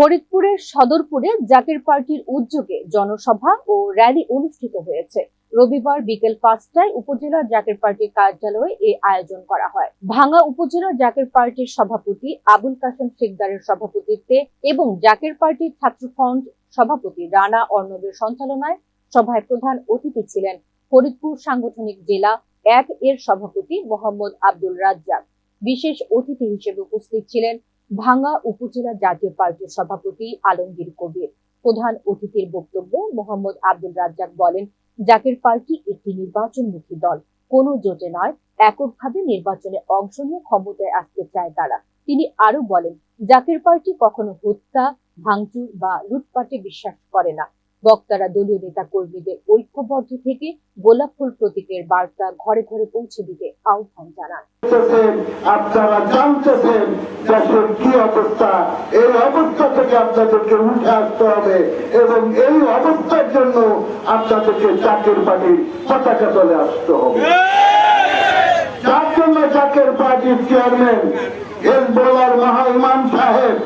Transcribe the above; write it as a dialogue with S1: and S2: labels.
S1: ফরিদপুরের সদরপুরে জাকের পার্টির উদ্যোগে জনসভা ও র্যালি অনুষ্ঠিত হয়েছে। রবিবার বিকেল পাঁচটায় উপজেলা জাকের পার্টির কার্যালয়ে এ আয়োজন করা হয়। ভাঙ্গা উপজেলা জাকের পার্টির সভাপতি আবুল কাসেম শিকদারের সভাপতিত্বে এবং জাকের পার্টির ছাত্র ফ্রন্ট সভাপতি রানা অর্ণবের সঞ্চালনায় সভায় প্রধান অতিথি ছিলেন ফরিদপুর সাংগঠনিক জেলা এক এর সভাপতি মোহাম্মদ আব্দুল রাজ্জাক। বিশেষ অতিথি হিসেবে উপস্থিত ছিলেন ভাঙ্গা উপজেলা জাতীয় পার্টির সভাপতি আলমগীর কবির। প্রধান অতিথির বক্তব্যে মোহাম্মদ আব্দুল রাজ্জাক বলেন, জাকের পার্টি একটি নির্বাচনমুখী দল। কোন জোটে নয়, এককভাবে নির্বাচনে অংশ নিয়ে ক্ষমতায় আসতে চায় তারা। তিনি আরও বলেন, জাকের পার্টি কখনো হত্যা, ভাঙচুর বা লুটপাটে বিশ্বাস করে না। বক্তারা দলীয় নেতা কর্মীদের ঐক্যবদ্ধ থেকে গোলাপ ফুল প্রতীকের বার্তা ঘরে ঘরে পৌঁছে দিতে আহ্বান জানান।
S2: আপনারা জানতেছেন দেশের কি অবস্থা। এই অবস্থা থেকে আপনাদেরকে উঠে আসতে হবে এবং এই অবস্থার জন্য আপনাদেরকে চাকের পার্টির পতাকা আসতে হবে। যার জন্য চাকের পার্টির চেয়ারম্যান এর বোলার মহা ইমাম সাহেব